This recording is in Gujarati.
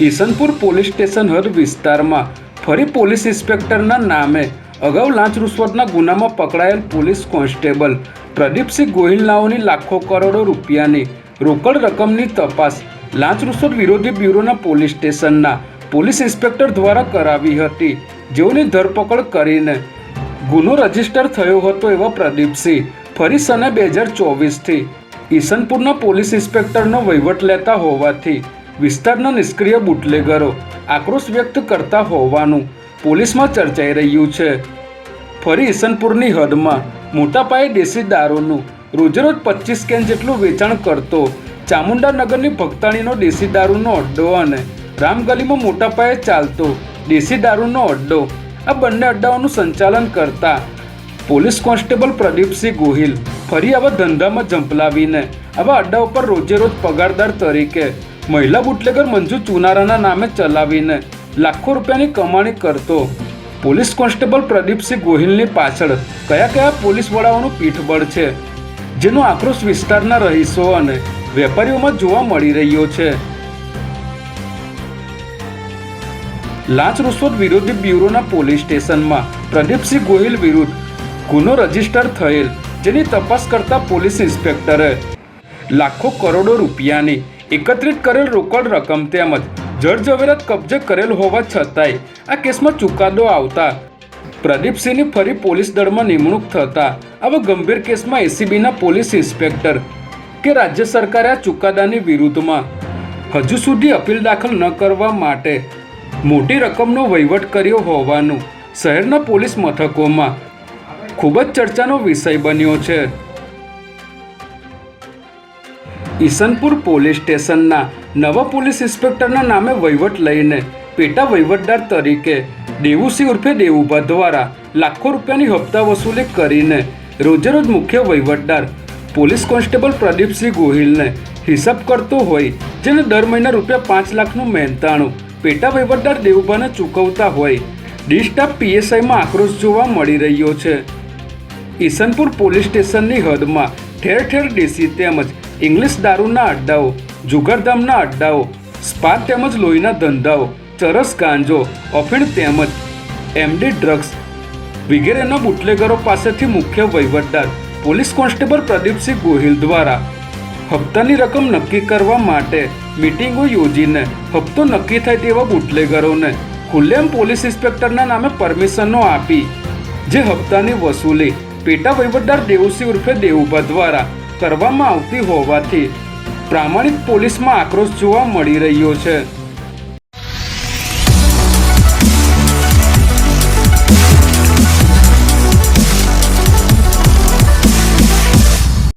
ઈસનપુર પોલીસ સ્ટેશન હદ વિસ્તારમાં ફરી પોલીસ ઇન્સ્પેક્ટરના નામે અગાઉ લાંચ રૂશ્વતના ગુનામાં પકડાયેલ પોલીસ કોન્સ્ટેબલ પ્રદીપસિંહ ગોહિલનાઓની લાખો કરોડો રૂપિયાની રોકડ રકમની તપાસ લાંચ રૂશ્વત વિરોધી બ્યુરોના પોલીસ સ્ટેશનના પોલીસ ઇન્સ્પેક્ટર દ્વારા કરાવી હતી. જેઓની ધરપકડ કરીને ગુનો રજિસ્ટર થયો હતો એવા પ્રદીપસિંહ ફરી સને બે હજાર ચોવીસથી ઈસનપુરના પોલીસ ઇન્સ્પેક્ટરનો વહીવટ લેતા હોવાથી વિસ્તારના નિષ્ક્રિય બુટલેગરો આક્રોશ વ્યક્ત કરતા હોવાનું પોલીસમાં ચર્ચાઈ રહ્યું છે. ફરી ઈસનપુરની હદમાં મોટા પાયે દેશી દારૂનું રોજેરોજ પચીસ કેન જેટલું વેચાણ કરતો ચામુંડાનગરની ભક્તાણીનો દેશી દારૂનો અડ્ડો અને રામગલીમાં મોટા પાયે ચાલતો દેશી દારૂનો અડ્ડો આ બંને અડ્ડાઓનું સંચાલન કરતા પોલીસ કોન્સ્ટેબલ પ્રદીપસિંહ ગોહિલ ફરી આવા ધંધામાં ઝંપલાવીને આવા અડ્ડાઓ પર રોજેરોજ પગારદાર તરીકે મહિલા બુટલેગર મંજુ ચુનારાના નામે ચલાવીને લાખો રૂપિયાની કમાણી કરતો. પોલીસ કોન્સ્ટેબલ પ્રદીપસિંહ ગોહિલની પાછળ કયા કયા પોલીસ વડાઓનું પીઠબળ છે? જેનો આક્રોશ વિસ્તારના રહીશો અને વેપારીઓમાં જોવા મળી રહ્યો છે. લાંચ રૂશ્વત વિરોધી બ્યુરોના પોલીસ સ્ટેશનમાં પ્રદીપસિંહ ગોહિલ વિરુદ્ધ ગુનો રજિસ્ટર થયેલ, જેની તપાસ કરતા પોલીસ ઇન્સ્પેક્ટરે લાખો કરોડો રૂપિયાની એકત્રિત કરેલ રોકડ રકમ તેમજ જળજવેરાત કબજે કરેલ હોવા છતાંય આ કેસમાં ચુકાદો આવતા પ્રદીપસિંહની ફરી પોલીસ દળમાં નિમણૂક થતા આવા ગંભીર કેસમાં એસીબીના પોલીસ ઇન્સ્પેક્ટર કે રાજ્ય સરકારે આ ચુકાદાની વિરુદ્ધમાં હજુ સુધી અપીલ દાખલ ન કરવા માટે મોટી રકમનો વહીવટ કર્યો હોવાનું શહેરના પોલીસ મથકોમાં ખૂબ જ ચર્ચાનો વિષય બન્યો છે. ઈસનપુર પોલીસ સ્ટેશનના નવા પોલીસ ઇન્સ્પેક્ટરના નામે વહીવટ લઈને પેટા વહીવટદાર તરીકે દેવુસિંહ ઉર્ફે દેવુભા દ્વારા લાખો રૂપિયાની હપ્તા વસૂલી કરીને રોજેરોજ મુખ્ય વહીવટદાર પોલીસ કોન્સ્ટેબલ પ્રદીપસિંહ ગોહિલને હિસાબ કરતો હોય, જેને દર મહિના રૂપિયા પાંચ લાખનું મહેનતાણું પેટા વહીવટદાર દેવુભાને ચૂકવતા હોય, ડિસ્ટાફ પીએસઆઈમાં આક્રોશ જોવા મળી રહ્યો છે. ઈસનપુર પોલીસ સ્ટેશનની હદમાં ઠેર ઠેર ડીસી તેમજ ઇંગ્લિશ દારૂના અડ્ડાઓ, જુગારધામના અડ્ડાઓ, સ્પા તેમજ લોહીના ધંધાઓ, ચરસ, ગાંજો, અફીણ તેમજ એમડી ડ્રગ્સ વગેરેના બુટલેગરો પાસેથી મુખ્ય વહીવટદાર પોલીસ કોન્સ્ટેબલ પ્રદીપસિંહ ગોહિલ દ્વારા હપ્તાની રકમ નક્કી કરવા માટે મિટિંગો યોજીને હપ્તો નક્કી થાય તેવા બુટલેગરોને ખુલ્લેમ પોલીસ ઇન્સ્પેક્ટરના નામે પરમિશનો આપી, જે હપ્તાની વસૂલી પેટા વહીવટદાર દેવુસિંહ ઉર્ફે દેવુભા દ્વારા કરવામાં આવતી હોવાથી પ્રામાણિક પોલીસમાં આક્રોશ જોવા મળી રહ્યો છે.